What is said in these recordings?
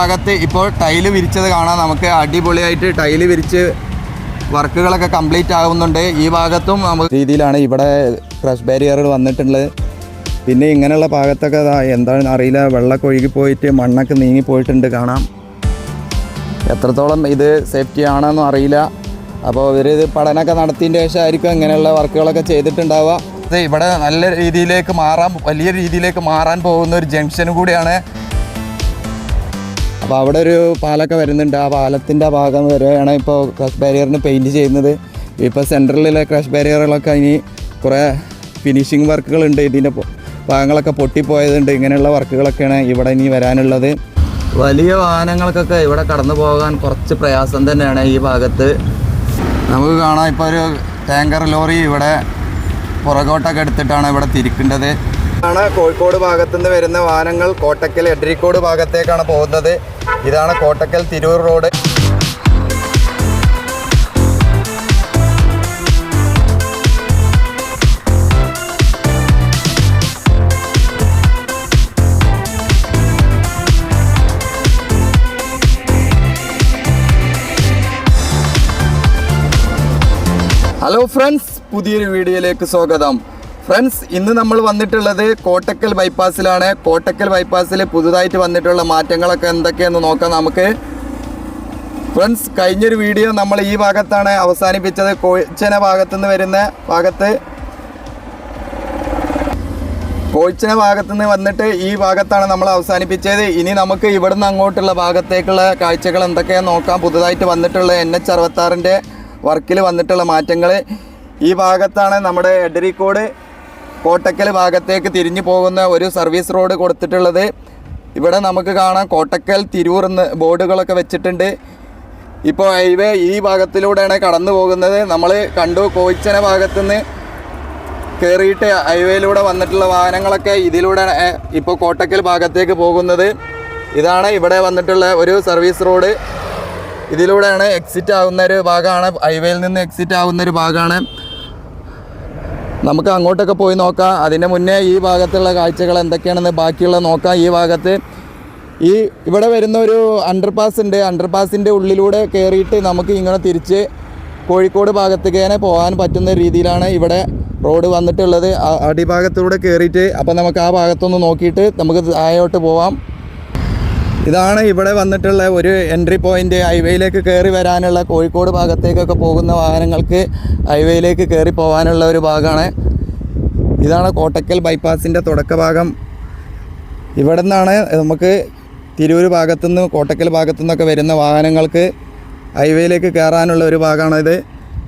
ഭാഗത്ത് ഇപ്പോൾ ടൈൽ വിരിച്ചത് കാണാം. നമുക്ക് അടിപൊളിയായിട്ട് ടൈൽ വിരിച്ച് വർക്കുകളൊക്കെ കംപ്ലീറ്റ് ആകുന്നുണ്ട്. ഈ ഭാഗത്തും നമുക്ക് രീതിയിലാണ് ഇവിടെ ക്രഷ് ബാരിയറുകൾ വന്നിട്ടുള്ളത്. പിന്നെ ഇങ്ങനെയുള്ള ഭാഗത്തൊക്കെ എന്താണെന്ന് അറിയില്ല. വെള്ളമൊക്കെ ഒഴുകി പോയിട്ട് മണ്ണൊക്കെ നീങ്ങിപ്പോയിട്ടുണ്ട് കാണാം. എത്രത്തോളം ഇത് സേഫ്റ്റി ആണെന്നും അറിയില്ല. അപ്പോൾ ഇവർ ഇത് പഠനമൊക്കെ നടത്തിയതിന്റെ ശേഷമായിരിക്കും ഇങ്ങനെയുള്ള വർക്കുകളൊക്കെ ചെയ്തിട്ടുണ്ടാവുക. ഇവിടെ നല്ല രീതിയിലേക്ക് മാറാൻ വലിയ രീതിയിലേക്ക് മാറാൻ പോകുന്ന ഒരു ജംഗ്ഷനും കൂടിയാണ്. അപ്പോൾ അവിടെ ഒരു പാലൊക്കെ വരുന്നുണ്ട്. ആ പാലത്തിന്റെ ഭാഗം വരെയാണ് ഇപ്പോൾ ക്രഷ് ബാരിയറിന് പെയിന്റ് ചെയ്യുന്നത്. ഇപ്പോൾ സെൻട്രലിലെ ക്രഷ് ബാരിയറുകളൊക്കെ ഇനി കുറേ ഫിനിഷിങ് വർക്കുകളുണ്ട് ഇതിന്റെ ഭാഗങ്ങളൊക്കെ പൊട്ടിപ്പോയതുണ്ട്. ഇങ്ങനെയുള്ള വർക്കുകളൊക്കെയാണ് ഇവിടെ ഇനി വരാനുള്ളത്. വലിയ വാഹനങ്ങൾക്കൊക്കെ ഇവിടെ കടന്നു പോകാൻ കുറച്ച് പ്രയാസം തന്നെയാണ് ഈ ഭാഗത്ത്. നമുക്ക് കാണാം ഇപ്പോൾ ഒരു ടാങ്കർ ലോറി ഇവിടെ പുറകോട്ടൊക്കെ എടുത്തിട്ടാണ് ഇവിടെ തിരിക്കേണ്ടത്. ആണ് കോഴിക്കോട് ഭാഗത്തു നിന്ന് വരുന്ന വാഹനങ്ങൾ. കോട്ടക്കൽ എഡ്രിക്കോട് ഭാഗത്തേക്കാണ് പോകുന്നത്. ഇതാണ് Kottakkal Tirur road. Hello friends പുതിയൊരു വീഡിയോയിലേക്ക് സ്വാഗതം. ഫ്രണ്ട്സ് ഇന്ന് നമ്മൾ വന്നിട്ടുള്ളത് കോട്ടക്കൽ ബൈപ്പാസിലാണ്. കോട്ടക്കൽ ബൈപ്പാസിൽ പുതുതായിട്ട് വന്നിട്ടുള്ള മാറ്റങ്ങളൊക്കെ എന്തൊക്കെയെന്ന് നോക്കാം നമുക്ക്. ഫ്രണ്ട്സ് കഴിഞ്ഞൊരു വീഡിയോ നമ്മൾ ഈ ഭാഗത്താണ് അവസാനിപ്പിച്ചത്. കോഴിച്ചന ഭാഗത്തു നിന്ന് വരുന്ന ഭാഗത്ത്. കോഴിച്ചന ഭാഗത്തു നിന്ന് വന്നിട്ട് ഈ ഭാഗത്താണ് നമ്മൾ അവസാനിപ്പിച്ചത്. ഇനി നമുക്ക് ഇവിടുന്ന് അങ്ങോട്ടുള്ള ഭാഗത്തേക്കുള്ള കാഴ്ചകൾ എന്തൊക്കെയാണെന്ന് നോക്കാം. പുതുതായിട്ട് വന്നിട്ടുള്ള എൻ എച്ച് അറുപത്താറിന്റെ വർക്കിൽ വന്നിട്ടുള്ള മാറ്റങ്ങൾ. ഈ ഭാഗത്താണ് നമ്മുടെ എഡരിക്കോട് കോട്ടക്കൽ ഭാഗത്തേക്ക് തിരിഞ്ഞു പോകുന്ന ഒരു സർവീസ് റോഡ് കൊടുത്തിട്ടുള്ളത് ഇവിടെ നമുക്ക് കാണാം. കോട്ടക്കൽ തിരൂർ എന്ന് ബോർഡുകളൊക്കെ വെച്ചിട്ടുണ്ട്. ഇപ്പോൾ ഹൈവേ ഈ ഭാഗത്തിലൂടെയാണ് കടന്നു പോകുന്നത്. നമ്മൾ കണ്ടു കോയിച്ചന ഭാഗത്തുനിന്ന് കയറിയിട്ട് ഹൈവേയിലൂടെ വന്നിട്ടുള്ള വാഹനങ്ങളൊക്കെ ഇതിലൂടെ ഇപ്പോൾ കോട്ടക്കൽ ഭാഗത്തേക്ക് പോകുന്നത്. ഇതാണ് ഇവിടെ വന്നിട്ടുള്ള ഒരു സർവീസ് റോഡ്. ഇതിലൂടെയാണ് എക്സിറ്റ് ആവുന്ന ഒരു ഭാഗമാണ്. ഹൈവേയിൽ നിന്ന് എക്സിറ്റ് ആവുന്ന ഒരു ഭാഗമാണ്. നമുക്ക് അങ്ങോട്ടൊക്കെ പോയി നോക്കാം. അതിന്റെ മുന്നേ ഈ ഭാഗത്തുള്ള കാഴ്ചകൾ എന്തൊക്കെയാണെന്ന് ബാക്കിയുള്ള നോക്കാം. ഈ ഭാഗത്ത് ഈ ഇവിടെ വരുന്ന ഒരു അണ്ടർപാസ് ഉണ്ട്. അണ്ടർപാസിന്റെ ഉള്ളിലൂടെ കയറിയിട്ട് നമുക്ക് ഇങ്ങനെ തിരിച്ച് കോഴിക്കോട് ഭാഗത്തേക്ക് തന്നെ പോകാൻ പറ്റുന്ന രീതിയിലാണ് ഇവിടെ റോഡ് വന്നിട്ടുള്ളത്. അടിഭാഗത്തൂടെ കയറിയിട്ട് അപ്പോൾ നമുക്ക് ആ ഭാഗത്തൊന്ന് നോക്കിയിട്ട് നമുക്ക് താഴോട്ട് പോവാം. ഇതാണ് ഇവിടെ വന്നിട്ടുള്ള ഒരു എൻട്രി പോയിന്റ് ഹൈവേയിലേക്ക് കയറി വരാനുള്ള കോഴിക്കോട് ഭാഗത്തേക്കൊക്കെ പോകുന്ന വാഹനങ്ങൾക്ക് ഹൈവേയിലേക്ക് കയറി പോകാനുള്ള ഒരു ഭാഗമാണ്. ഇതാണ് കോട്ടക്കൽ ബൈപ്പാസിന്റെ തുടക്ക ഭാഗം. ഇവിടെ നിന്നാണ് നമുക്ക് തിരൂർ ഭാഗത്തുനിന്ന് കോട്ടക്കൽ ഭാഗത്തു നിന്നൊക്കെ വരുന്ന വാഹനങ്ങൾക്ക് ഹൈവേയിലേക്ക് കയറാനുള്ള ഒരു ഭാഗമാണിത്.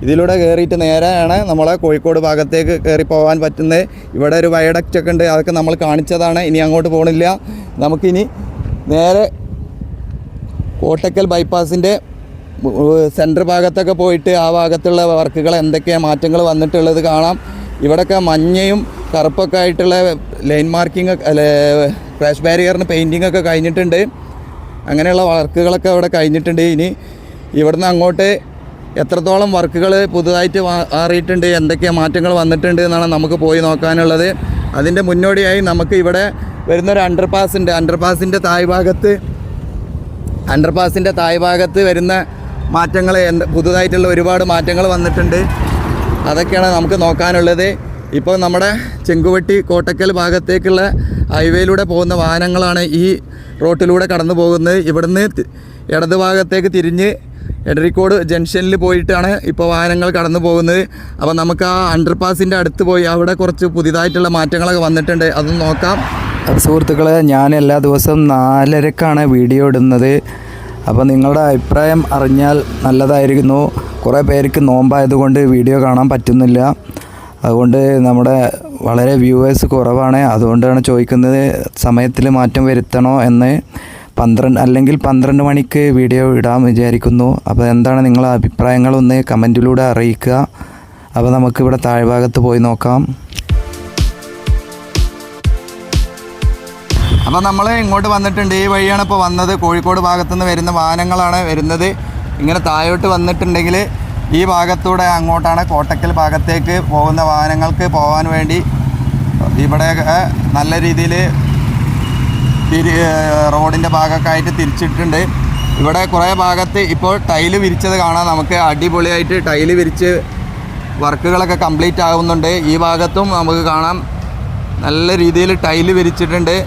ഇതിലൂടെ കയറിയിട്ട് നേരെയാണ് നമ്മളെ കോഴിക്കോട് ഭാഗത്തേക്ക് കയറി പോകാൻ പറ്റുന്നത്. ഇവിടെ ഒരു വയഡക്റ്റ് ഒക്കെ ഉണ്ട് അതൊക്കെ നമ്മൾ കാണിച്ചതാണ്. ഇനി അങ്ങോട്ട് പോകണില്ല നമുക്കിനി നേരെ കോട്ടക്കൽ ബൈപ്പാസിന്റെ സെന്റർ ഭാഗത്തൊക്കെ പോയിട്ട് ആ ഭാഗത്തുള്ള വർക്കുകൾ എന്തൊക്കെയാണ് മാറ്റങ്ങൾ വന്നിട്ടുള്ളത് കാണാം. ഇവിടെയൊക്കെ മഞ്ഞയും കറുപ്പൊക്കെ ആയിട്ടുള്ള ലൈൻ മാർക്കിംഗ് ക്രാഷ് ബാരിയറിന് പെയിന്റിംഗ് ഒക്കെ കഴിഞ്ഞിട്ടുണ്ട്. അങ്ങനെയുള്ള വർക്കുകളൊക്കെ അവിടെ കഴിഞ്ഞിട്ടുണ്ട്. ഇനി ഇവിടുന്ന് അങ്ങോട്ട് എത്രത്തോളം വർക്കുകൾ പുതുതായിട്ട് മാറിയിട്ടുണ്ട് എന്തൊക്കെ മാറ്റങ്ങൾ വന്നിട്ടുണ്ട് എന്നാണ് നമുക്ക് പോയി നോക്കാനുള്ളത്. അതിന്റെ മുന്നോടിയായി നമുക്ക് ഇവിടെ വരുന്നൊരു അണ്ടർപാസ് ഉണ്ട് അണ്ടർപാസിന്റെ തായ് ഭാഗത്ത് അണ്ടർപാസിന്റെ തായ് ഭാഗത്ത് വരുന്ന മാറ്റങ്ങൾ പുതുതായിട്ടുള്ള ഒരുപാട് മാറ്റങ്ങൾ വന്നിട്ടുണ്ട്. അതൊക്കെയാണ് നമുക്ക് നോക്കാനുള്ളത്. ഇപ്പോൾ നമ്മുടെ ചെങ്കുവട്ടി കോട്ടക്കൽ ഭാഗത്തേക്കുള്ള ഹൈവേയിലൂടെ പോകുന്ന വാഹനങ്ങളാണ് ഈ റോട്ടിലൂടെ കടന്നു പോകുന്നത്. ഇവിടുന്ന് ഇടത് ഭാഗത്തേക്ക് തിരിഞ്ഞ് എടരിക്കോട് ജംഗ്ഷനിൽ പോയിട്ടാണ് ഇപ്പോൾ വാഹനങ്ങൾ കടന്നു പോകുന്നത്. അപ്പോൾ നമുക്ക് ആ അണ്ടർപാസിന്റെ അടുത്ത് പോയി അവിടെ കുറച്ച് പുതിയതായിട്ടുള്ള മാറ്റങ്ങളൊക്കെ വന്നിട്ടുണ്ട്. അതൊന്ന് നോക്കാം. സുഹൃത്തുക്കളെ ഞാൻ എല്ലാ ദിവസവും നാലരക്കാണ് വീഡിയോ ഇടുന്നത്. അപ്പോൾ നിങ്ങളുടെ അഭിപ്രായം അറിഞ്ഞാൽ നല്ലതായിരുന്നു കുറേ പേർക്ക് നോമ്പായതുകൊണ്ട് വീഡിയോ കാണാൻ പറ്റുന്നില്ല. അതുകൊണ്ട് നമ്മുടെ വളരെ വ്യൂവേഴ്സ് കുറവാണ്. അതുകൊണ്ടാണ് ചോദിക്കുന്നത് സമയത്തിൽ മാറ്റം വരുത്തണോ എന്ന്. പന്ത്രണ്ട് അല്ലെങ്കിൽ പന്ത്രണ്ട് മണിക്ക് വീഡിയോ ഇടാൻ വിചാരിക്കുന്നു. അപ്പോൾ എന്താണ് നിങ്ങളുടെ അഭിപ്രായങ്ങളൊന്ന് കമന്റിലൂടെ അറിയിക്കുക. അപ്പോൾ നമുക്കിവിടെ താഴ്ഭാഗത്ത് പോയി നോക്കാം. അപ്പോൾ നമ്മൾ ഇങ്ങോട്ട് വന്നിട്ടുണ്ട്. ഈ വഴിയാണ് ഇപ്പോൾ വന്നത്. കോഴിക്കോട് ഭാഗത്തു നിന്ന് വരുന്ന വാഹനങ്ങളാണ് വരുന്നത്. ഇങ്ങനെ താഴോട്ട് വന്നിട്ടുണ്ടെങ്കിൽ ഈ ഭാഗത്തൂടെ അങ്ങോട്ടാണ് കോട്ടക്കൽ ഭാഗത്തേക്ക് പോകുന്ന വാഹനങ്ങൾക്ക് പോകാൻ വേണ്ടി ഇവിടെ നല്ല രീതിയിൽ തിരി റോഡിന്റെ ഭാഗമൊക്കെ ആയിട്ട് തിരിച്ചിട്ടുണ്ട്. ഇവിടെ കുറേ ഭാഗത്ത് ഇപ്പോൾ ടൈൽ വിരിച്ചത് കാണാം. നമുക്ക് അടിപൊളിയായിട്ട് ടൈൽ വിരിച്ച് വർക്കുകളൊക്കെ കംപ്ലീറ്റ് ആകുന്നുണ്ട് ഈ ഭാഗത്തും നമുക്ക് കാണാം. നല്ല രീതിയിൽ ടൈൽ വിരിച്ചിട്ടുണ്ട്.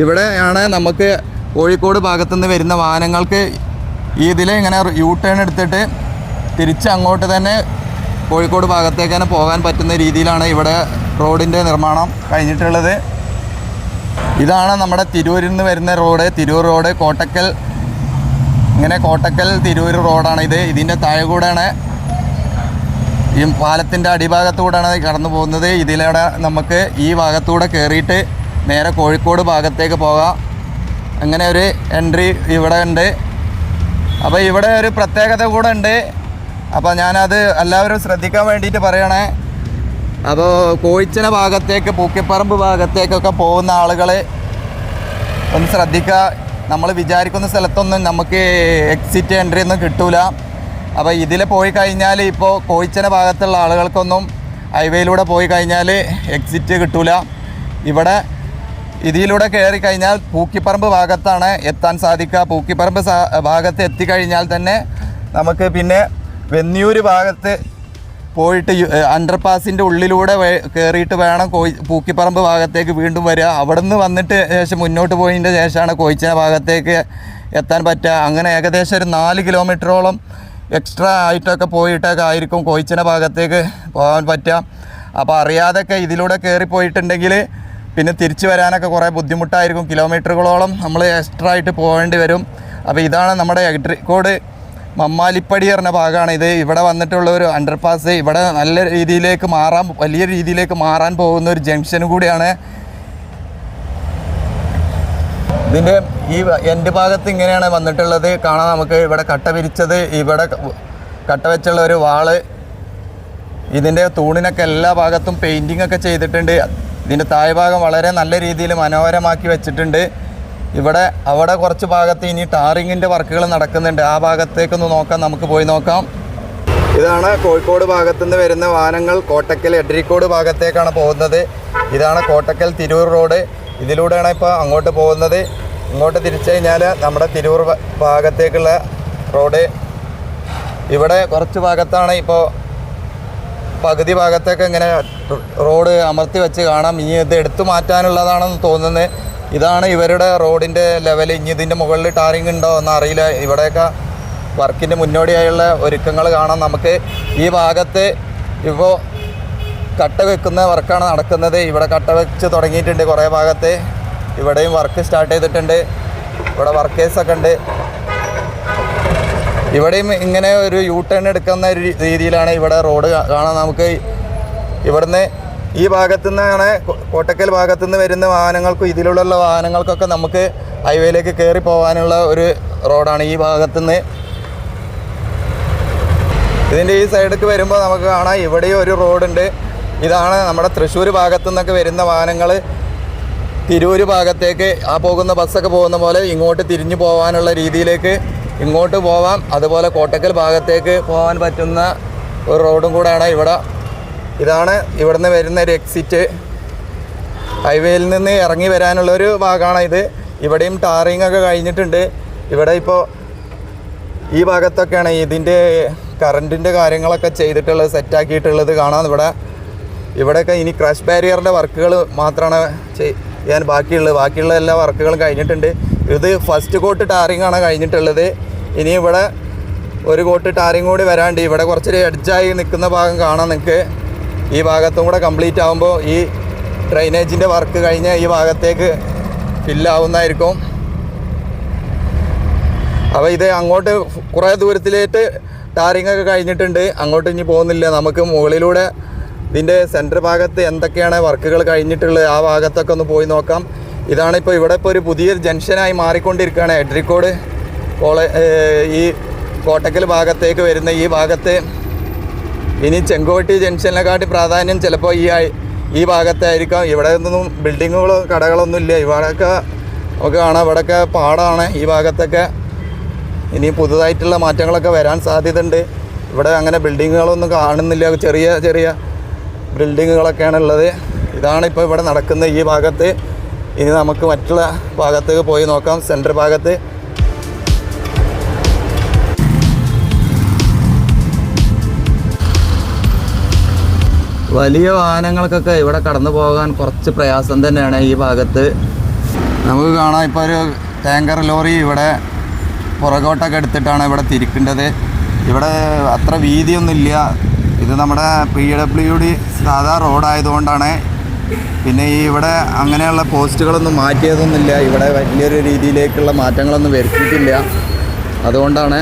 ഇവിടെയാണ് നമുക്ക് കോഴിക്കോട് ഭാഗത്തുനിന്ന് വരുന്ന വാഹനങ്ങൾക്ക് ഇതിൽ ഇങ്ങനെ യൂ ടേൺ എടുത്തിട്ട് തിരിച്ച് അങ്ങോട്ട് തന്നെ കോഴിക്കോട് ഭാഗത്തേക്ക് തന്നെ പോകാൻ പറ്റുന്ന രീതിയിലാണ് ഇവിടെ റോഡിന്റെ നിർമ്മാണം കഴിഞ്ഞിട്ടുള്ളത്. ഇതാണ് നമ്മുടെ തിരൂരിൽ നിന്ന് വരുന്ന റോഡ്. തിരൂർ റോഡ് കോട്ടക്കൽ. ഇങ്ങനെ കോട്ടക്കൽ തിരൂർ റോഡാണ് ഇത്. ഇതിന്റെ താഴെ കൂടെയാണ് ഈ പാലത്തിന്റെ അടിഭാഗത്തൂടെയാണ് കടന്നു പോകുന്നത് ഇതിലൂടെ നമുക്ക് ഈ ഭാഗത്തൂടെ കയറിയിട്ട് നേരെ കോഴിക്കോട് ഭാഗത്തേക്ക് പോകാം. അങ്ങനെ ഒരു എൻട്രി ഇവിടെ ഉണ്ട്. അപ്പോൾ ഇവിടെ ഒരു പ്രത്യേകത കൂടെ ഉണ്ട്. അപ്പോൾ ഞാനത് എല്ലാവരും ശ്രദ്ധിക്കാൻ വേണ്ടിയിട്ട് പറയണേ. അപ്പോൾ കോഴിച്ചന ഭാഗത്തേക്ക് പൂക്കിപ്പറമ്പ് ഭാഗത്തേക്കൊക്കെ പോകുന്ന ആളുകൾ ഒന്ന് ശ്രദ്ധിക്കുക നമ്മൾ വിചാരിക്കുന്ന സ്ഥലത്തൊന്നും നമുക്ക് എക്സിറ്റ് എൻട്രി ഒന്നും കിട്ടൂല. അപ്പോൾ ഇതിൽ പോയി കഴിഞ്ഞാൽ ഇപ്പോൾ കോഴിച്ചന ഭാഗത്തുള്ള ആളുകൾക്കൊന്നും ഹൈവേയിലൂടെ പോയി കഴിഞ്ഞാൽ എക്സിറ്റ് കിട്ടൂല. ഇവിടെ ഇതിലൂടെ കയറി കഴിഞ്ഞാൽ പൂക്കിപ്പറമ്പ് ഭാഗത്താണ് എത്താൻ സാധിക്കുക. പൂക്കിപ്പറമ്പ് ഭാഗത്ത് എത്തിക്കഴിഞ്ഞാൽ തന്നെ നമുക്ക് പിന്നെ വെന്നിയൂർ ഭാഗത്ത് പോയിട്ട് അണ്ടർപാസിന്റെ ഉള്ളിലൂടെ കയറിയിട്ട് വേണം കോയി പൂക്കിപ്പറമ്പ് ഭാഗത്തേക്ക് വീണ്ടും വരിക. അവിടെ നിന്ന് വന്നിട്ട് ശേഷം മുന്നോട്ട് പോയതിന്റെ ശേഷമാണ് കോയിച്ചിന ഭാഗത്തേക്ക് എത്താൻ പറ്റുക. അങ്ങനെ ഏകദേശം ഒരു നാല് കിലോമീറ്ററോളം എക്സ്ട്രാ ആയിട്ടൊക്കെ പോയിട്ടൊക്കെ ആയിരിക്കും കോയിച്ചിന ഭാഗത്തേക്ക് പോകാൻ പറ്റുക. അപ്പോൾ അറിയാതൊക്കെ ഇതിലൂടെ കയറി പോയിട്ടുണ്ടെങ്കിൽ പിന്നെ തിരിച്ചു വരാനൊക്കെ കുറേ ബുദ്ധിമുട്ടായിരിക്കും കിലോമീറ്ററുകളോളം നമ്മൾ എക്സ്ട്രാ ആയിട്ട് പോകേണ്ടി വരും. അപ്പോൾ ഇതാണ് നമ്മുടെ എഗ്രിക്കോട് മമ്മാലിപ്പടി പറഞ്ഞ ഭാഗമാണ്. ഇത് ഇവിടെ വന്നിട്ടുള്ള ഒരു അണ്ടർപാസ് ഇവിടെ നല്ല രീതിയിലേക്ക് മാറാൻ വലിയ രീതിയിലേക്ക് മാറാൻ പോകുന്ന ഒരു ജംഗ്ഷനും കൂടിയാണ്. ഇതിന്റെ ഈ എന്റെ ഭാഗത്ത് ഇങ്ങനെയാണ് വന്നിട്ടുള്ളത്. കാണാൻ നമുക്ക് ഇവിടെ കട്ട വിരിച്ചത്. ഇവിടെ കട്ട വെച്ചുള്ള ഒരു വാൾ. ഇതിന്റെ തൂണിനൊക്കെ എല്ലാ ഭാഗത്തും പെയിന്റിംഗ് ഒക്കെ ചെയ്തിട്ടുണ്ട്. ഇതിന്റെ താഴ്ഭാഗം വളരെ നല്ല രീതിയിൽ മനോഹരമാക്കി വെച്ചിട്ടുണ്ട്. ഇവിടെ അവിടെ കുറച്ച് ഭാഗത്ത് ഇനി ടാറിങ്ങിന്റെ വർക്കുകൾ നടക്കുന്നുണ്ട്. ആ ഭാഗത്തേക്കൊന്ന് നോക്കാം നമുക്ക് പോയി നോക്കാം. ഇതാണ് കോഴിക്കോട് ഭാഗത്തു നിന്ന് വരുന്ന വാഹനങ്ങൾ. കോട്ടക്കൽ എഡ്രിക്കോട് ഭാഗത്തേക്കാണ് പോകുന്നത്. ഇതാണ് കോട്ടക്കൽ തിരൂർ റോഡ്. ഇതിലൂടെയാണ് ഇപ്പോൾ അങ്ങോട്ട് പോകുന്നത്. ഇങ്ങോട്ട് തിരിച്ചു കഴിഞ്ഞാൽ നമ്മുടെ തിരൂർ ഭാഗത്തേക്കുള്ള റോഡ്. ഇവിടെ കുറച്ച് ഭാഗത്താണ് ഇപ്പോൾ പകുതി ഭാഗത്തൊക്കെ ഇങ്ങനെ റോഡ് അമർത്തി വെച്ച് കാണാം. ഇനി ഇത് എടുത്തു മാറ്റാനുള്ളതാണെന്ന് തോന്നുന്നത് ഇതാണ് ഇവരുടെ റോഡിന്റെ ലെവൽ ഇനി ഇതിന്റെ മുകളിൽ ടാറിങ് ഉണ്ടോ എന്ന് അറിയില്ല. ഇവിടെയൊക്കെ വർക്കിന്റെ മുന്നോടിയായുള്ള ഒരുക്കങ്ങൾ കാണാം. നമുക്ക് ഈ ഭാഗത്ത് ഇപ്പോൾ കട്ട വെക്കുന്ന വർക്കാണ് നടക്കുന്നത്. ഇവിടെ കട്ട വെച്ച് തുടങ്ങിയിട്ടുണ്ട് കുറേ ഭാഗത്ത്. ഇവിടെയും വർക്ക് സ്റ്റാർട്ട് ചെയ്തിട്ടുണ്ട്. ഇവിടെ വർക്കേഴ്സൊക്കെ ഉണ്ട്. ഇവിടെയും ഇങ്ങനെ ഒരു യൂ ടേൺ എടുക്കുന്ന ഒരു രീതിയിലാണ് ഇവിടെ റോഡ് കാണാൻ നമുക്ക് ഇവിടുന്ന് ഈ ഭാഗത്തു നിന്നാണ് കോട്ടക്കൽ ഭാഗത്തു നിന്ന് വരുന്ന വാഹനങ്ങൾക്കും ഇതിലുള്ള വാഹനങ്ങൾക്കൊക്കെ നമുക്ക് ഹൈവേയിലേക്ക് കയറി പോകാനുള്ള ഒരു റോഡാണ് ഈ ഭാഗത്തു നിന്ന് ഇതിന്റെ ഈ സൈഡിലേക്ക് വരുമ്പോൾ നമുക്ക് കാണാം ഇവിടെയും ഒരു റോഡുണ്ട്. ഇതാണ് നമ്മുടെ തൃശ്ശൂർ ഭാഗത്തു നിന്നൊക്കെ വരുന്ന വാഹനങ്ങൾ. തിരൂർ ഭാഗത്തേക്ക് ആ പോകുന്ന ബസ്സൊക്കെ പോകുന്ന പോലെ ഇങ്ങോട്ട് തിരിഞ്ഞു പോകാനുള്ള രീതിയിലേക്ക് ഇങ്ങോട്ട് പോവാം. അതുപോലെ കോട്ടക്കൽ ഭാഗത്തേക്ക് പോകാൻ പറ്റുന്ന ഒരു റോഡും കൂടെയാണ് ഇവിടെ. ഇതാണ് ഇവിടുന്ന് വരുന്ന ഒരു എക്സിറ്റ് ഹൈവേയിൽ നിന്ന് ഇറങ്ങി വരാനുള്ള ഒരു ഭാഗമാണ് ഇത്. ഇവിടെയും ടാറിങ് ഒക്കെ കഴിഞ്ഞിട്ടുണ്ട്. ഇവിടെ ഇപ്പോൾ ഈ ഭാഗത്തൊക്കെയാണ് ഇതിന്റെ കറണ്ടിന്റെ കാര്യങ്ങളൊക്കെ ചെയ്തിട്ടുള്ളത് സെറ്റാക്കിയിട്ടുള്ളത് കാണാം ഇവിടെ. ഇവിടെയൊക്കെ ഇനി ക്രഷ് ബാരിയറിന്റെ വർക്കുകൾ മാത്രമാണ് ചെയ്യാൻ ബാക്കിയുള്ളത്. ബാക്കിയുള്ള എല്ലാ വർക്കുകളും കഴിഞ്ഞിട്ടുണ്ട്. ഇത് ഫസ്റ്റ് കോട്ട് ടാറിംഗ് ആണ് കഴിഞ്ഞിട്ടുള്ളത്. ഇനി ഇവിടെ ഒരു കോട്ട് ടാറിങ് കൂടി വരാണ്ട്. ഇവിടെ കുറച്ചൊരു എഡ്ജായി നിൽക്കുന്ന ഭാഗം കാണാം നിങ്ങൾക്ക് ഈ ഭാഗത്തും കൂടെ കംപ്ലീറ്റ് ആകുമ്പോൾ ഈ ഡ്രൈനേജിന്റെ വർക്ക് കഴിഞ്ഞ് ഈ ഭാഗത്തേക്ക് ഫില്ലാവുന്നതായിരിക്കും അപ്പോൾ ഇത് അങ്ങോട്ട് കുറേ ദൂരത്തിലേക്ക് ടാറിങ് ഒക്കെ കഴിഞ്ഞിട്ടുണ്ട്. അങ്ങോട്ട് ഇനി പോകുന്നില്ല. നമുക്ക് മുകളിലൂടെ ഇതിന്റെ സെന്റർ ഭാഗത്ത് എന്തൊക്കെയാണ് വർക്കുകൾ കഴിഞ്ഞിട്ടുള്ളത്? ആ ഭാഗത്തൊക്കെ ഒന്ന് പോയി നോക്കാം. ഇതാണ് ഇപ്പോൾ ഇവിടെ ഇപ്പോൾ ഒരു പുതിയ ജംഗ്ഷനായി മാറിക്കൊണ്ടിരിക്കുകയാണ്. എഡ്രിക്കോട് കോളേ ഈ കോട്ടക്കൽ ഭാഗത്തേക്ക് വരുന്ന ഈ ഭാഗത്തെ ഇനി ചെങ്കോട്ടി ജംഗ്ഷനെക്കാട്ടി പ്രാധാന്യം ചിലപ്പോൾ ഈ ഈ ഭാഗത്തായിരിക്കാം. ഇവിടെ നിന്നും ബിൽഡിങ്ങുകളോ കടകളൊന്നും ഇല്ല ഇവിടെയൊക്കെ നമുക്ക് കാണാം. ഇവിടെയൊക്കെ പാടാണ് ഈ ഭാഗത്തൊക്കെ. ഇനി പുതുതായിട്ടുള്ള മാറ്റങ്ങളൊക്കെ വരാൻ സാധ്യതയുണ്ട്. ഇവിടെ അങ്ങനെ ബിൽഡിങ്ങുകളൊന്നും കാണുന്നില്ല. ചെറിയ ചെറിയ ബിൽഡിങ്ങുകളൊക്കെയാണ് ഉള്ളത് ഇതാണ് ഇപ്പോൾ ഇവിടെ നടക്കുന്നത് ഈ ഭാഗത്ത് ഇനി നമുക്ക് മറ്റുള്ള ഭാഗത്തേക്ക് പോയി നോക്കാം. സെന്റർ ഭാഗത്ത്. വലിയ വാഹനങ്ങൾക്കൊക്കെ ഇവിടെ കടന്നു പോകാൻ കുറച്ച് പ്രയാസം തന്നെയാണ് ഈ ഭാഗത്ത്. നമുക്ക് കാണാം ഇപ്പോൾ ഒരു ടാങ്കർ ലോറി ഇവിടെ പുറകോട്ടൊക്കെ എടുത്തിട്ടാണ് ഇവിടെ തിരിക്കേണ്ടത്. ഇവിടെ അത്ര വീതിയൊന്നുമില്ല. ഇത് നമ്മുടെ പി ഡബ്ല്യു ഡി സാധാ റോഡായതുകൊണ്ടാണ് പിന്നെ ഈ ഇവിടെ അങ്ങനെയുള്ള പോസ്റ്റുകളൊന്നും മാറ്റിയതൊന്നുമില്ല. ഇവിടെ വലിയൊരു രീതിയിലേക്കുള്ള മാറ്റങ്ങളൊന്നും വരുത്തിയിട്ടില്ല. അതുകൊണ്ടാണ്.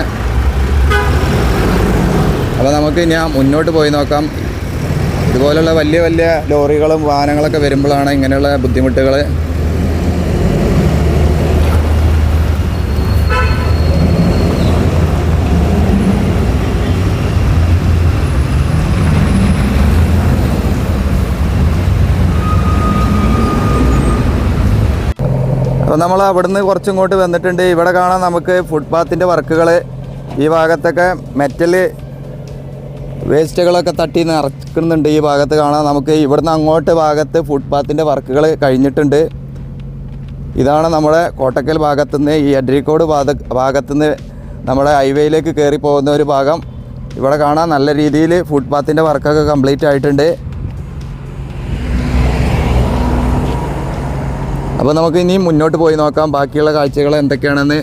അപ്പോൾ നമുക്ക് ഇനി മുന്നോട്ട് പോയി നോക്കാം. ഇതുപോലുള്ള വലിയ വലിയ ലോറികളും വാഹനങ്ങളൊക്കെ വരുമ്പോഴാണ് ഇങ്ങനെയുള്ള ബുദ്ധിമുട്ടുകൾ അപ്പോൾ നമ്മൾ അവിടുന്ന് കുറച്ചിങ്ങോട്ട് വന്നിട്ടുണ്ട്. ഇവിടെ കാണാൻ നമുക്ക് ഫുട്പാത്തിന്റെ വർക്കുകൾ ഈ ഭാഗത്തൊക്കെ മെറ്റൽ വേസ്റ്റുകളൊക്കെ തട്ടി നിറക്കുന്നുണ്ട് ഈ ഭാഗത്ത് കാണാം. നമുക്ക് ഇവിടുന്ന് അങ്ങോട്ട് ഭാഗത്ത് ഫുട്പാത്തിന്റെ വർക്കുകൾ കഴിഞ്ഞിട്ടുണ്ട്. ഇതാണ് നമ്മുടെ കോട്ടക്കൽ ഭാഗത്തുനിന്ന് ഈ അഡ്രിക്കോട് ഭാഗ ഭാഗത്തുനിന്ന് നമ്മുടെ ഹൈവേയിലേക്ക് കയറി പോകുന്ന ഒരു ഭാഗം. ഇവിടെ കാണാം നല്ല രീതിയിൽ ഫുട്പാത്തിന്റെ വർക്കൊക്കെ കംപ്ലീറ്റ് ആയിട്ടുണ്ട്. അപ്പോൾ നമുക്ക് ഇനി മുന്നോട്ട് പോയി നോക്കാം. ബാക്കിയുള്ള കാഴ്ചകൾ എന്തൊക്കെയാണെന്ന്.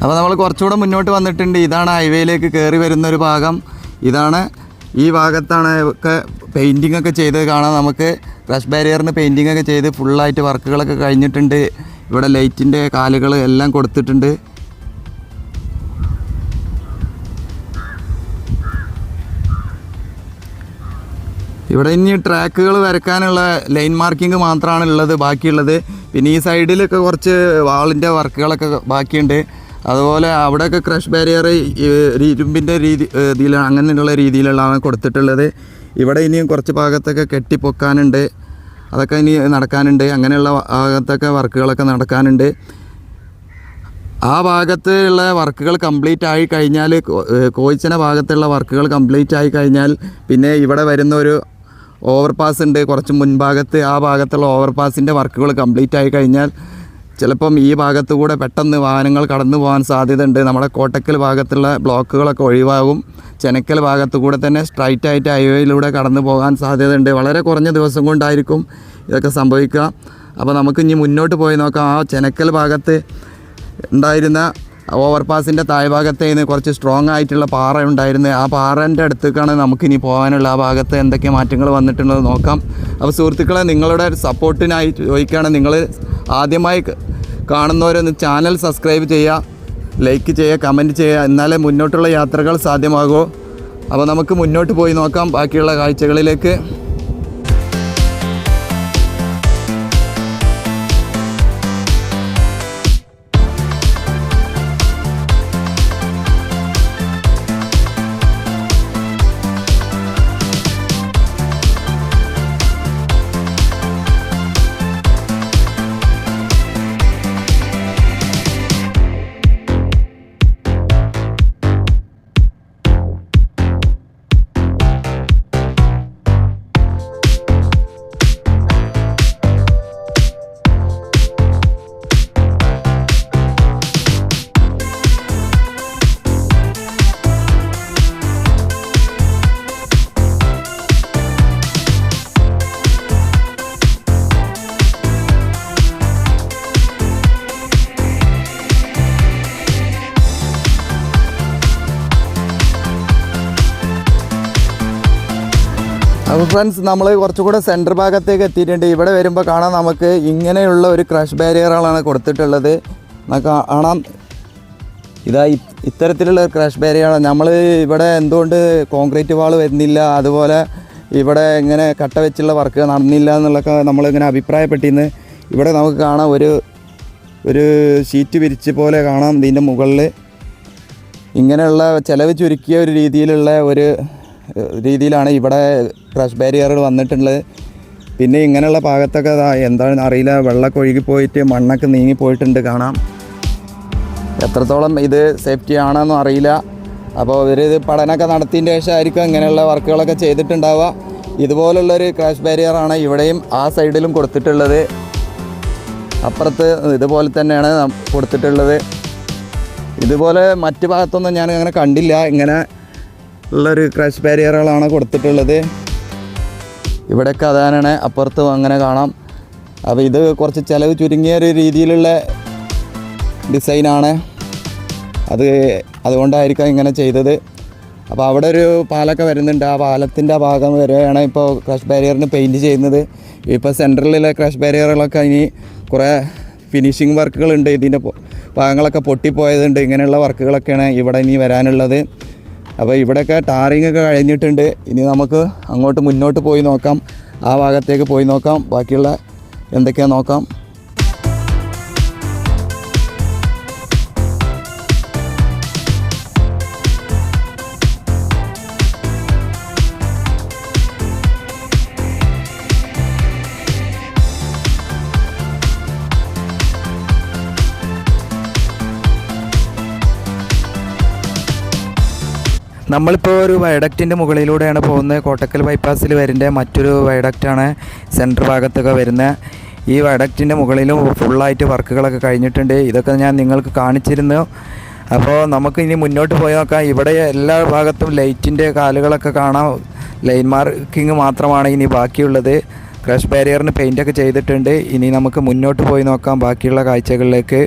അപ്പോൾ നമ്മൾ കുറച്ചുകൂടെ മുന്നോട്ട് വന്നിട്ടുണ്ട്. ഇതാണ് ഹൈവേയിലേക്ക് കയറി വരുന്ന ഒരു ഭാഗം. ഇതാണ് ഈ ഭാഗത്താണ് ഒക്കെ പെയിന്റിംഗ് ഒക്കെ ചെയ്ത് കാണാം. നമുക്ക് ക്രഷ് ബാരിയറിന് പെയിന്റിംഗ് ഒക്കെ ചെയ്ത് ഫുള്ളായിട്ട് വർക്കുകളൊക്കെ കഴിഞ്ഞിട്ടുണ്ട്. ഇവിടെ ലൈറ്റിന്റെ കാലുകൾ എല്ലാം കൊടുത്തിട്ടുണ്ട്. ഇവിടെ ഇനി ട്രാക്കുകൾ വരക്കാനുള്ള ലൈൻ മാർക്കിംഗ് മാത്രമാണ് ഉള്ളത് ബാക്കിയുള്ളത്. പിന്നെ ഈ സൈഡിലൊക്കെ കുറച്ച് വാളിന്റെ വർക്കുകളൊക്കെ ബാക്കിയുണ്ട്. അതുപോലെ അവിടെയൊക്കെ ക്രഷ് ബാരിയർ ഇരുമ്പിന്റെ രീതി ഇതിൽ അങ്ങനെയുള്ള രീതിയിലുള്ളതാണ് കൊടുത്തിട്ടുള്ളത്. ഇവിടെ ഇനിയും കുറച്ച് ഭാഗത്തൊക്കെ കെട്ടിപ്പൊക്കാനുണ്ട്. അതൊക്കെ ഇനി നടക്കാനുണ്ട്. അങ്ങനെയുള്ള ഭാഗത്തൊക്കെ വർക്കുകളൊക്കെ നടക്കാനുണ്ട്. ആ ഭാഗത്തുള്ള വർക്കുകൾ കംപ്ലീറ്റ് ആയി കഴിഞ്ഞാൽ കോയിച്ചന ഭാഗത്തുള്ള വർക്കുകൾ കംപ്ലീറ്റ് ആയി കഴിഞ്ഞാൽ പിന്നെ ഇവിടെ വരുന്ന ഒരു ഓവർപാസ് ഉണ്ട്. കുറച്ച് മുൻഭാഗത്ത് ആ ഭാഗത്തുള്ള ഓവർപാസിന്റെ വർക്കുകൾ കംപ്ലീറ്റ് ആയി കഴിഞ്ഞാൽ ചിലപ്പം ഈ ഭാഗത്തു കൂടെ പെട്ടെന്ന് വാഹനങ്ങൾ കടന്നു പോകാൻ സാധ്യതയുണ്ട്. നമ്മുടെ കോട്ടക്കൽ ഭാഗത്തുള്ള ബ്ലോക്കുകളൊക്കെ ഒഴിവാകും. ചെനക്കൽ ഭാഗത്തു കൂടെ തന്നെ സ്ട്രൈറ്റ് ആയിട്ട് ഹൈവേയിലൂടെ കടന്നു പോകാൻ സാധ്യതയുണ്ട്. വളരെ കുറഞ്ഞ ദിവസം കൊണ്ടായിരിക്കും ഇതൊക്കെ സംഭവിക്കുക. അപ്പോൾ നമുക്ക് ഇനി മുന്നോട്ട് പോയി നോക്കാം. ആ ചെനക്കൽ ഭാഗത്ത് ഉണ്ടായിരുന്ന ഓവർപാസിന്റെ താഴ്ഭാഗത്ത് നിന്ന് കുറച്ച് സ്ട്രോങ് ആയിട്ടുള്ള പാറ ഉണ്ടായിരുന്നു. ആ പാറേന്റെ അടുത്തേക്കാണ് നമുക്കിനി പോകാനുള്ള ആ ഭാഗത്ത് എന്തൊക്കെ മാറ്റങ്ങൾ വന്നിട്ടുണ്ടെന്ന് നോക്കാം. അപ്പോൾ സുഹൃത്തുക്കളെ നിങ്ങളുടെ സപ്പോർട്ടിനായി ചോദിക്കുകയാണ്. നിങ്ങൾ ആദ്യമായി കാണുന്നവരൊന്ന് ചാനൽ സബ്സ്ക്രൈബ് ചെയ്യുക ലൈക്ക് ചെയ്യുക കമന്റ് ചെയ്യുക. എന്നാലേ മുന്നോട്ടുള്ള യാത്രകൾ സാധ്യമാകൂ. അപ്പോൾ നമുക്ക് മുന്നോട്ട് പോയി നോക്കാം. ബാക്കിയുള്ള കാഴ്ചകളിലേക്ക് ഫ്രണ്ട്സ് നമ്മൾ കുറച്ചുകൂടെ സെന്റർ ഭാഗത്തേക്ക് എത്തിയിട്ടുണ്ട്. ഇവിടെ വരുമ്പോൾ കാണാം നമുക്ക് ഇങ്ങനെയുള്ള ഒരു ക്രഷ് ബാരിയറുകളാണ് കൊടുത്തിട്ടുള്ളത്. കാണാം. ഇതാ ഇത്തരത്തിലുള്ള ക്രഷ് ബാരിയറാണ് നമ്മൾ ഇവിടെ എന്തുകൊണ്ട് കോൺക്രീറ്റ് വാൾ വരുന്നില്ല അതുപോലെ ഇവിടെ ഇങ്ങനെ കട്ട വെച്ചുള്ള വർക്ക് നടന്നില്ല എന്നുള്ളൊക്കെ നമ്മളിങ്ങനെ അഭിപ്രായപ്പെട്ടിന്ന് ഇവിടെ നമുക്ക് കാണാം ഒരു ഒരു ഷീറ്റ് വിരിച്ച് പോലെ കാണാം ഇതിന്റെ മുകളിൽ ഇങ്ങനെയുള്ള ചിലവ് ചുരുക്കിയ ഒരു രീതിയിലുള്ള ഒരു രീതിയിലാണ് ഇവിടെ ക്രഷ് ബാരിയറുകൾ വന്നിട്ടുള്ളത്. പിന്നെ ഇങ്ങനെയുള്ള ഭാഗത്തൊക്കെ എന്താണെന്ന് അറിയില്ല വെള്ളമൊക്കെ ഒഴുകിപ്പോയിട്ട് മണ്ണൊക്കെ നീങ്ങിപ്പോയിട്ടുണ്ട് കാണാം. എത്രത്തോളം ഇത് സേഫ്റ്റി ആണെന്നും അറിയില്ല. അപ്പോൾ ഇവർ ഇത് പഠനമൊക്കെ നടത്തിയതിന്റെ ശേഷമായിരിക്കും ഇങ്ങനെയുള്ള വർക്കുകളൊക്കെ ചെയ്തിട്ടുണ്ടാവുക. ഇതുപോലുള്ളൊരു ക്രാഷ് ബാരിയറാണ് ഇവിടെയും ആ സൈഡിലും കൊടുത്തിട്ടുള്ളത്. അപ്പുറത്ത് ഇതുപോലെ തന്നെയാണ് കൊടുത്തിട്ടുള്ളത്. ഇതുപോലെ മറ്റു ഭാഗത്തൊന്നും ഞാൻ അങ്ങനെ കണ്ടില്ല. ഇങ്ങനെ ഉള്ളൊരു ക്രാഷ് ബാരിയറുകളാണ് കൊടുത്തിട്ടുള്ളത്. ഇവിടെയൊക്കെ അതാനാണ് അപ്പുറത്ത് അങ്ങനെ കാണാം. അപ്പോൾ ഇത് കുറച്ച് ചിലവ് ചുരുങ്ങിയ ഒരു രീതിയിലുള്ള ഡിസൈനാണ് അത് അതുകൊണ്ടായിരിക്കാം ഇങ്ങനെ ചെയ്തത്. അപ്പോൾ അവിടെ ഒരു പാലൊക്കെ വരുന്നുണ്ട്. ആ പാലത്തിന്റെ ഭാഗം വരെയാണ് ഇപ്പോൾ ക്രഷ് ബാരിയറിന് പെയിന്റ് ചെയ്യുന്നത്. ഇപ്പോൾ സെൻട്രലിലെ ക്രഷ് ബാരിയറുകളൊക്കെ ഇനി കുറേ ഫിനിഷിങ് വർക്കുകളുണ്ട് ഇതിന്റെ ഭാഗങ്ങളൊക്കെ പൊട്ടിപ്പോയതുണ്ട്. ഇങ്ങനെയുള്ള വർക്കുകളൊക്കെയാണ് ഇവിടെ ഇനി വരാനുള്ളത്. അപ്പോൾ ഇവിടെയൊക്കെ ടാറിങ് ഒക്കെ കഴിഞ്ഞിട്ടുണ്ട്. ഇനി നമുക്ക് അങ്ങോട്ട് മുന്നോട്ട് പോയി നോക്കാം. ആ ഭാഗത്തേക്ക് പോയി നോക്കാം. ബാക്കിയുള്ള എന്തൊക്കെയാണ് നോക്കാം. നമ്മളിപ്പോൾ ഒരു വയഡക്റ്റിന്റെ മുകളിലൂടെയാണ് പോകുന്നത് കോട്ടക്കൽ ബൈപ്പാസിൽ വരുന്ന. മറ്റൊരു വയഡക്റ്റാണ് സെന്റർ ഭാഗത്തൊക്കെ വരുന്നത് ഈ വയഡക്റ്റിന്റെ മുകളിലും ഫുള്ളായിട്ട് വർക്കുകളൊക്കെ കഴിഞ്ഞിട്ടുണ്ട്. ഇതൊക്കെ ഞാൻ നിങ്ങൾക്ക് കാണിച്ചിരുന്നു. അപ്പോൾ നമുക്ക് ഇനി മുന്നോട്ട് പോയി നോക്കാം. ഇവിടെ എല്ലാ ഭാഗത്തും ലൈറ്റിന്റെ കാലുകളൊക്കെ കാണാം. ലൈൻ മാർക്കിംഗ് മാത്രമാണ് ഇനി ബാക്കിയുള്ളത്. ക്രഷ് ബാരിയറിന് പെയിന്റൊക്കെ ചെയ്തിട്ടുണ്ട്. ഇനി നമുക്ക് മുന്നോട്ട് പോയി നോക്കാം ബാക്കിയുള്ള കാഴ്ചകളിലേക്ക്.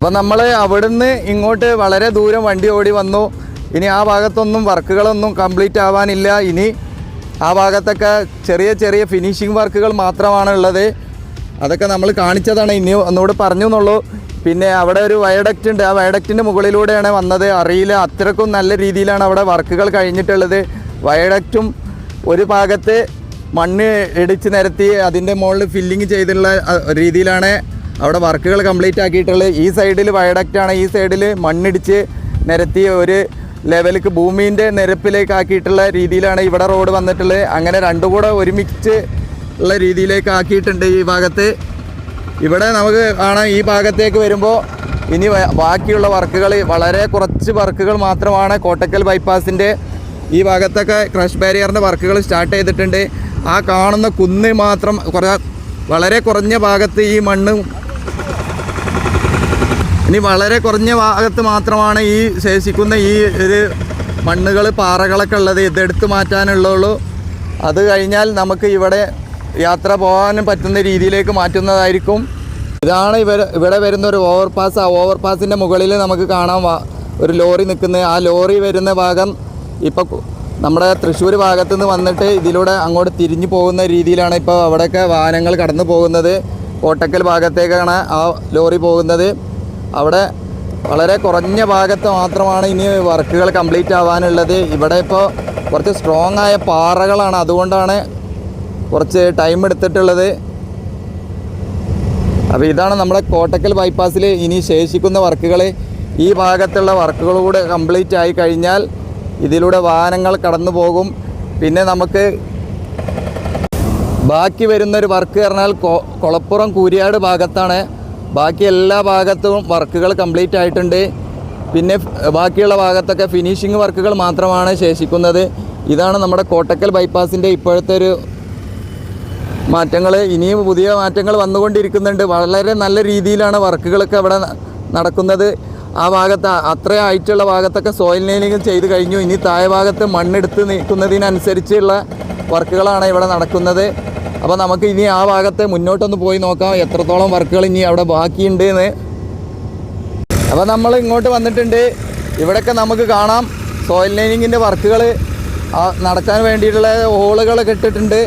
അപ്പോൾ നമ്മൾ അവിടുന്ന് ഇങ്ങോട്ട് വളരെ ദൂരം വണ്ടി ഓടി വന്നു. ഇനി ആ ഭാഗത്തൊന്നും വർക്കുകളൊന്നും കംപ്ലീറ്റ് ആവാനില്ല. ഇനി ആ ഭാഗത്തൊക്കെ ചെറിയ ചെറിയ ഫിനിഷിങ് വർക്കുകൾ മാത്രമാണ് ഉള്ളത്. അതൊക്കെ നമ്മൾ കാണിച്ചതാണ്. ഇനി ഒന്നുകൂടെ പറഞ്ഞു എന്നുള്ളൂ പിന്നെ അവിടെ ഒരു വയഡക്റ്റ് ഉണ്ട്. ആ വയഡക്റ്റിന്റെ മുകളിലൂടെയാണ് വന്നത്. അറിയില്ല. അത്രക്കും നല്ല രീതിയിലാണ് അവിടെ വർക്കുകൾ കഴിഞ്ഞിട്ടുള്ളത്. വയഡക്റ്റും ഒരു ഭാഗത്ത് മണ്ണ് ഇടിച്ച് നിരത്തി അതിന്റെ മുകളിൽ ഫില്ലിങ് ചെയ്തിട്ടുള്ള രീതിയിലാണ് അവിടെ വർക്കുകൾ കംപ്ലീറ്റ് ആക്കിയിട്ടുള്ളത് ഈ സൈഡിൽ വയഡക്റ്റാണ് ഈ സൈഡിൽ മണ്ണിടിച്ച് നിരത്തി ഒരു ലെവലിക്ക് ഭൂമിന്റെ നിരപ്പിലേക്ക് ആക്കിയിട്ടുള്ള രീതിയിലാണ് ഇവിടെ റോഡ് വന്നിട്ടുള്ളത്. അങ്ങനെ രണ്ടും കൂടെ ഒരുമിച്ച് ഉള്ള രീതിയിലേക്ക് ആക്കിയിട്ടുണ്ട് ഈ ഭാഗത്ത്. ഇവിടെ നമുക്ക് കാണാം ഈ ഭാഗത്തേക്ക് വരുമ്പോൾ ഇനി ബാക്കിയുള്ള വർക്കുകൾ വളരെ കുറച്ച് വർക്കുകൾ മാത്രമാണ് കോട്ടക്കൽ ബൈപ്പാസിന്റെ ഈ ഭാഗത്തൊക്കെ ക്രഷ് ബാരിയറിന്റെ വർക്കുകൾ സ്റ്റാർട്ട് ചെയ്തിട്ടുണ്ട്. ആ കാണുന്ന കുന്ന് മാത്രം കുറേ വളരെ കുറഞ്ഞ ഭാഗത്ത് ഈ മണ്ണ് ഇനി വളരെ കുറഞ്ഞ ഭാഗത്ത് മാത്രമാണ് ഈ ശേഷിക്കുന്ന ഈ ഒരു മണ്ണുകൾ പാറകളൊക്കെ ഉള്ളത്. ഇതെടുത്ത് മാറ്റാനുള്ളൂ അത് കഴിഞ്ഞാൽ നമുക്ക് ഇവിടെ യാത്ര പോകാനും പറ്റുന്ന രീതിയിലേക്ക് മാറ്റുന്നതായിരിക്കും. ഇതാണ് ഇവർ ഇവിടെ വരുന്ന ഒരു ഓവർ പാസ് ആ ഓവർ പാസിന്റെ മുകളിൽ നമുക്ക് കാണാം ഒരു ലോറി നിൽക്കുന്നത്. ആ ലോറി വരുന്ന ഭാഗം ഇപ്പോൾ നമ്മുടെ തൃശ്ശൂർ ഭാഗത്തു നിന്ന് വന്നിട്ട് ഇതിലൂടെ അങ്ങോട്ട് തിരിഞ്ഞു പോകുന്ന രീതിയിലാണ് ഇപ്പോൾ അവിടെയൊക്കെ വാഹനങ്ങൾ കടന്നു പോകുന്നത്. കോട്ടക്കൽ ഭാഗത്തേക്കാണ് ആ ലോറി പോകുന്നത്. അവിടെ വളരെ കുറഞ്ഞ ഭാഗത്ത് മാത്രമാണ് ഇനി വർക്കുകൾ കംപ്ലീറ്റ് ആവാനുള്ളത്. ഇവിടെ ഇപ്പോൾ കുറച്ച് സ്ട്രോങ് ആയ പാറകളാണ്. അതുകൊണ്ടാണ് കുറച്ച് ടൈം എടുത്തിട്ടുള്ളത്. അപ്പോൾ ഇതാണ് നമ്മുടെ കോട്ടക്കൽ ബൈപ്പാസിൽ ഇനി ശേഷിക്കുന്ന വർക്കുകൾ. ഈ ഭാഗത്തുള്ള വർക്കുകൾ കൂടെ കംപ്ലീറ്റ് ആയി കഴിഞ്ഞാൽ ഇതിലൂടെ വാഹനങ്ങൾ കടന്നു പോകും. പിന്നെ നമുക്ക് ബാക്കി വരുന്നൊരു വർക്ക് പറഞ്ഞാൽ കൊളപ്പുറം കൂരിയാട് ഭാഗത്താണ്. ബാക്കി എല്ലാ ഭാഗത്തും വർക്കുകൾ കംപ്ലീറ്റ് ആയിട്ടുണ്ട്. പിന്നെ ബാക്കിയുള്ള ഭാഗത്തൊക്കെ ഫിനിഷിംഗ് വർക്കുകൾ മാത്രമാണ് ശേഷിക്കുന്നത്. ഇതാണ് നമ്മുടെ കോട്ടക്കൽ ബൈപ്പാസിന്റെ ഇപ്പോഴത്തെ ഒരു മാറ്റങ്ങൾ ഇനിയും പുതിയ മാറ്റങ്ങൾ വന്നുകൊണ്ടിരിക്കുന്നുണ്ട്. വളരെ നല്ല രീതിയിലാണ് വർക്കുകളൊക്കെ അവിടെ നടക്കുന്നത്. ആ ഭാഗത്ത് അത്ര ആയിട്ടുള്ള ഭാഗത്തൊക്കെ സോയിൽ നെയിലിംഗ് ചെയ്ത് കഴിഞ്ഞു. ഇനി താഴെ ഭാഗത്ത് മണ്ണെടുത്ത് നീക്കുന്നതിനനുസരിച്ചുള്ള വർക്കുകളാണ് ഇവിടെ നടക്കുന്നത്. അപ്പോൾ നമുക്ക് ഇനി ആ ഭാഗത്തെ മുന്നോട്ടൊന്ന് പോയി നോക്കാം. എത്രത്തോളം വർക്കുകൾ ഇനി അവിടെ ബാക്കിയുണ്ട് എന്ന് അപ്പോൾ നമ്മൾ ഇങ്ങോട്ട് വന്നിട്ടുണ്ട്. ഇവിടെയൊക്കെ നമുക്ക് കാണാം. സോയിൽ ലൈനിങ്ങിന്റെ വർക്കുകൾ നടക്കാൻ വേണ്ടിയിട്ടുള്ള ഹോളുകളൊക്കെ ഇട്ടിട്ടുണ്ട്.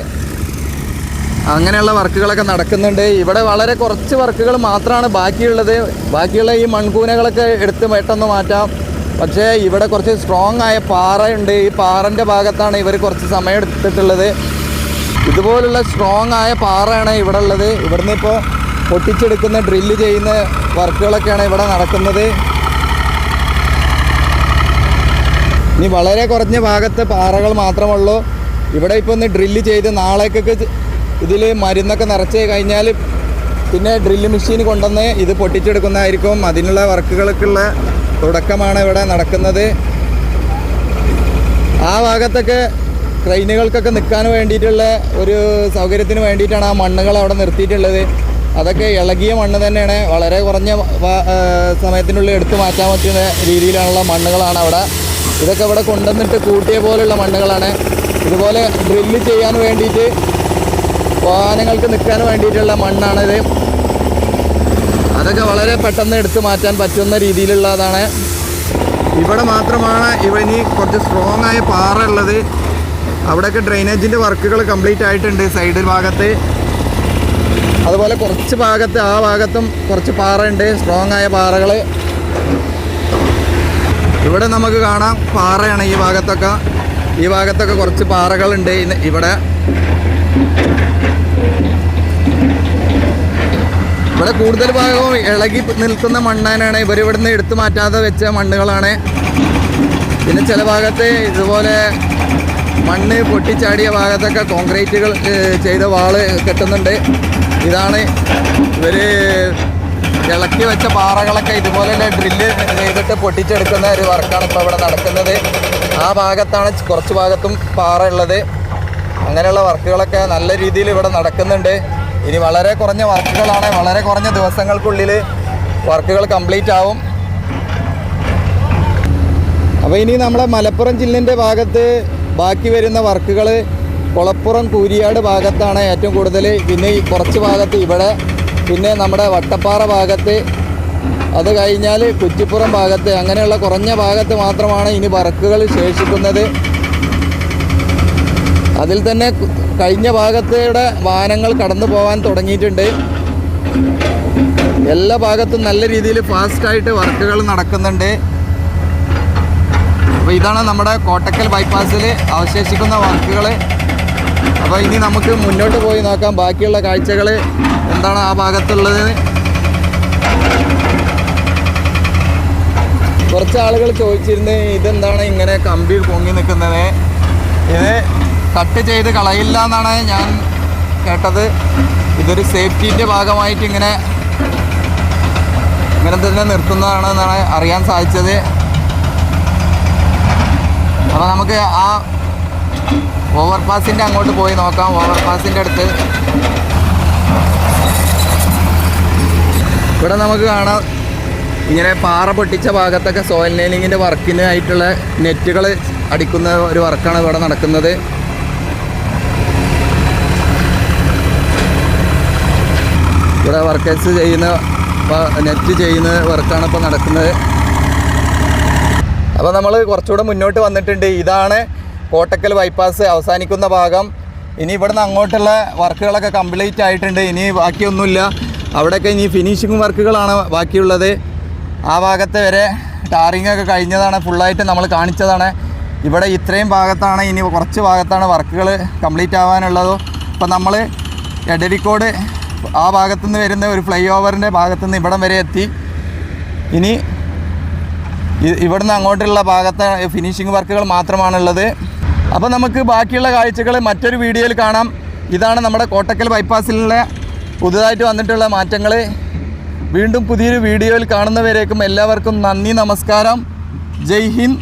അങ്ങനെയുള്ള വർക്കുകളൊക്കെ നടക്കുന്നുണ്ട്. ഇവിടെ വളരെ കുറച്ച് വർക്കുകൾ മാത്രമാണ് ബാക്കിയുള്ളത്. ബാക്കിയുള്ള ഈ മൺകൂനകളൊക്കെ എടുത്ത് പെട്ടെന്ന് മാറ്റാം. പക്ഷേ ഇവിടെ കുറച്ച് സ്ട്രോങ് ആയ പാറയുണ്ട്. ഈ പാറന്റെ ഭാഗത്താണ് ഇവർ കുറച്ച് സമയം എടുത്തിട്ടുള്ളത്. ഇതുപോലുള്ള സ്ട്രോങ് ആയ പാറയാണ് ഇവിടെ ഉള്ളത് ഇവിടുന്ന് ഇപ്പോൾ പൊട്ടിച്ചെടുക്കുന്ന ഡ്രില്ല് ചെയ്യുന്ന വർക്കുകളൊക്കെയാണ് ഇവിടെ നടക്കുന്നത്. ഇനി വളരെ കുറഞ്ഞ ഭാഗത്ത് പാറകൾ മാത്രമുള്ളൂ. ഇവിടെ ഇപ്പോൾ ഒന്ന് ഡ്രില്ല് ചെയ്ത് നാളേക്കൊക്കെ ഇതിൽ മരുന്നൊക്കെ നിറച്ച് കഴിഞ്ഞാൽ പിന്നെ ഡ്രില്ല് മെഷീൻ കൊണ്ടുവന്ന് ഇത് പൊട്ടിച്ചെടുക്കുന്നതായിരിക്കും. അതിനുള്ള വർക്കുകൾക്കുള്ള തുടക്കമാണ് ഇവിടെ നടക്കുന്നത്. ആ ഭാഗത്തൊക്കെ ട്രെയിനുകൾക്കൊക്കെ നിൽക്കാൻ വേണ്ടിയിട്ടുള്ള ഒരു സൗകര്യത്തിന് വേണ്ടിയിട്ടാണ് ആ മണ്ണുകൾ അവിടെ നിർത്തിയിട്ടുള്ളത്. അതൊക്കെ ഇളകിയ മണ്ണ് തന്നെയാണ്. വളരെ കുറഞ്ഞ സമയത്തിനുള്ളിൽ എടുത്തു മാറ്റാൻ പറ്റുന്ന രീതിയിലുള്ള മണ്ണുകളാണ് അവിടെ. ഇതൊക്കെ ഇവിടെ കൊണ്ടുവന്നിട്ട് കൂട്ടിയ പോലുള്ള മണ്ണുകളാണ്. ഇതുപോലെ ഡ്രില്ല് ചെയ്യാൻ വേണ്ടിയിട്ട് വാഹനങ്ങൾക്ക് നിൽക്കാൻ വേണ്ടിയിട്ടുള്ള മണ്ണാണിത്. അതൊക്കെ വളരെ പെട്ടെന്ന് എടുത്തു മാറ്റാൻ പറ്റുന്ന രീതിയിലുള്ളതാണ്. ഇവിടെ മാത്രമാണ് ഇവ ഇനി കുറച്ച് സ്ട്രോങ് ആയ പാറ ഉള്ളത്. അവിടെയൊക്കെ ഡ്രെയിനേജിന്റെ വർക്കുകൾ കംപ്ലീറ്റ് ആയിട്ടുണ്ട് സൈഡ് ഭാഗത്ത്. അതുപോലെ കുറച്ച് ഭാഗത്ത് ആ ഭാഗത്തും കുറച്ച് പാറയുണ്ട് സ്ട്രോങ് ആയ പാറകൾ. ഇവിടെ നമുക്ക് കാണാം പാറയാണ് ഈ ഭാഗത്തൊക്കെ. ഈ ഭാഗത്തൊക്കെ കുറച്ച് പാറകളുണ്ട് ഇവിടെ. ഇവിടെ കൂടുതൽ ഭാഗവും ഇളകി നിൽക്കുന്ന മണ്ണാനാണ്. ഇവർ ഇവിടുന്ന് എടുത്തു മാറ്റാതെ വെച്ച മണ്ണുകളാണ്. പിന്നെ ചില ഭാഗത്ത് ഇതുപോലെ മണ്ണ് പൊട്ടിച്ചാടിയ ഭാഗത്തൊക്കെ കോൺക്രീറ്റുകൾ ചെയ്ത വാൾ കെട്ടുന്നുണ്ട്. ഇതാണ് ഇവർ ഇളക്കി വെച്ച പാറകളൊക്കെ ഇതുപോലെ ഡ്രില്ല് ചെയ്തിട്ട് പൊട്ടിച്ചെടുക്കുന്ന ഒരു വർക്കാണ് ഇപ്പോൾ ഇവിടെ നടക്കുന്നത്. ആ ഭാഗത്താണ് കുറച്ച് ഭാഗത്തും പാറ ഉള്ളത്. അങ്ങനെയുള്ള വർക്കുകളൊക്കെ നല്ല രീതിയിൽ ഇവിടെ നടക്കുന്നുണ്ട്. ഇനി വളരെ കുറഞ്ഞ വർക്കുകളാണ്. വളരെ കുറഞ്ഞ ദിവസങ്ങൾക്കുള്ളിൽ വർക്കുകൾ കംപ്ലീറ്റ് ആവും. അപ്പോൾ ഇനി നമ്മളെ മലപ്പുറം ജില്ലേന്റെ ഭാഗത്ത് ബാക്കി വരുന്ന വർക്കുകൾ കുളപ്പുറം കൂരിയാട് ഭാഗത്താണ് ഏറ്റവും കൂടുതൽ. പിന്നെ ഈ കുറച്ച് ഭാഗത്ത് ഇവിടെ പിന്നെ നമ്മുടെ വട്ടപ്പാറ ഭാഗത്ത് അത് കഴിഞ്ഞാൽ കുറ്റിപ്പുറം ഭാഗത്ത് അങ്ങനെയുള്ള കുറഞ്ഞ ഭാഗത്ത് മാത്രമാണ് ഇനി വർക്കുകൾ ശേഷിക്കുന്നത്. അതിൽ തന്നെ കഴിഞ്ഞ ഭാഗത്തൂടെ വാഹനങ്ങൾ കടന്നു പോകാൻ തുടങ്ങിയിട്ടുണ്ട്. എല്ലാ ഭാഗത്തും നല്ല രീതിയിൽ ഫാസ്റ്റായിട്ട് വർക്കുകൾ നടക്കുന്നുണ്ട്. അപ്പോൾ ഇതാണ് നമ്മുടെ കോട്ടക്കൽ ബൈപ്പാസിൽ അവശേഷിക്കുന്ന വർക്കുകൾ അപ്പോൾ ഇനി നമുക്ക് മുന്നോട്ട് പോയി നോക്കാം. ബാക്കിയുള്ള കാഴ്ചകൾ എന്താണ് ആ ഭാഗത്തുള്ളത്. കുറച്ച് ആളുകൾ ചോദിച്ചിരുന്നു ഇതെന്താണ് ഇങ്ങനെ കമ്പി പൊങ്ങി നിൽക്കുന്നത്? ഇത് കട്ട് ചെയ്ത് കളയില്ല എന്നാണ് ഞാൻ കേട്ടത്. ഇതൊരു സേഫ്റ്റീന്റെ ഭാഗമായിട്ട് ഇങ്ങനെ ഇങ്ങനെ തന്നെ നിർത്തുന്നതാണ് എന്നാണ് അറിയാൻ സാധിച്ചത്. അപ്പോൾ നമുക്ക് ആ ഓവർപാസിന്റെ അങ്ങോട്ട് പോയി നോക്കാം. ഓവർപാസിന്റെ അടുത്ത്. ഇവിടെ നമുക്ക് കാണാം. ഇങ്ങനെ പാറ പൊട്ടിച്ച ഭാഗത്തൊക്കെ സോയിൽ നെയിലിങ്ങിന്റെ വർക്കിന് ആയിട്ടുള്ള നെറ്റുകൾ അടിക്കുന്ന ഒരു വർക്കാണ് ഇവിടെ നടക്കുന്നത്. ഇവിടെ വർക്കേഴ്സ് ചെയ്യുന്ന നെറ്റ് ചെയ്യുന്ന വർക്കാണ് ഇപ്പോൾ നടക്കുന്നത്. അപ്പോൾ നമ്മൾ കുറച്ചുകൂടെ മുന്നോട്ട് വന്നിട്ടുണ്ട്. ഇതാണ് കോട്ടക്കൽ ബൈപ്പാസ് അവസാനിക്കുന്ന ഭാഗം. ഇനി ഇവിടുന്ന് അങ്ങോട്ടുള്ള വർക്കുകളൊക്കെ കംപ്ലീറ്റ് ആയിട്ടുണ്ട്. ഇനി ബാക്കിയൊന്നുമില്ല. അവിടെയൊക്കെ ഇനി ഫിനിഷിങ് വർക്കുകളാണ് ബാക്കിയുള്ളത്. ആ ഭാഗത്ത് വരെ ടാറിങ് ഒക്കെ കഴിഞ്ഞതാണ്. ഫുള്ളായിട്ട് നമ്മൾ കാണിച്ചതാണ്. ഇവിടെ ഇത്രയും ഭാഗത്താണ് ഇനി കുറച്ച് ഭാഗത്താണ് വർക്കുകൾ കംപ്ലീറ്റ് ആവാനുള്ളത്. അപ്പോൾ നമ്മൾ എടരിക്കോട് ആ ഭാഗത്തുനിന്ന് വരുന്ന ഒരു ഫ്ലൈ ഓവറിന്റെ ഭാഗത്തുനിന്ന് ഇവിടം വരെ എത്തി. ഇനി ഇവിടുന്ന് അങ്ങോട്ടുള്ള ഭാഗത്തെ ഫിനിഷിംഗ് വർക്കുകൾ മാത്രമാണുള്ളത്. അപ്പോൾ നമുക്ക് ബാക്കിയുള്ള കാഴ്ചകൾ മറ്റൊരു വീഡിയോയിൽ കാണാം. ഇതാണ് നമ്മുടെ കോട്ടക്കൽ ബൈപ്പാസിലുള്ള പുതുതായിട്ട് വന്നിട്ടുള്ള മാറ്റങ്ങൾ വീണ്ടും പുതിയൊരു വീഡിയോയിൽ കാണുന്നവരേക്കും എല്ലാവർക്കും നന്ദി നമസ്കാരം. ജയ് ഹിന്ദ്.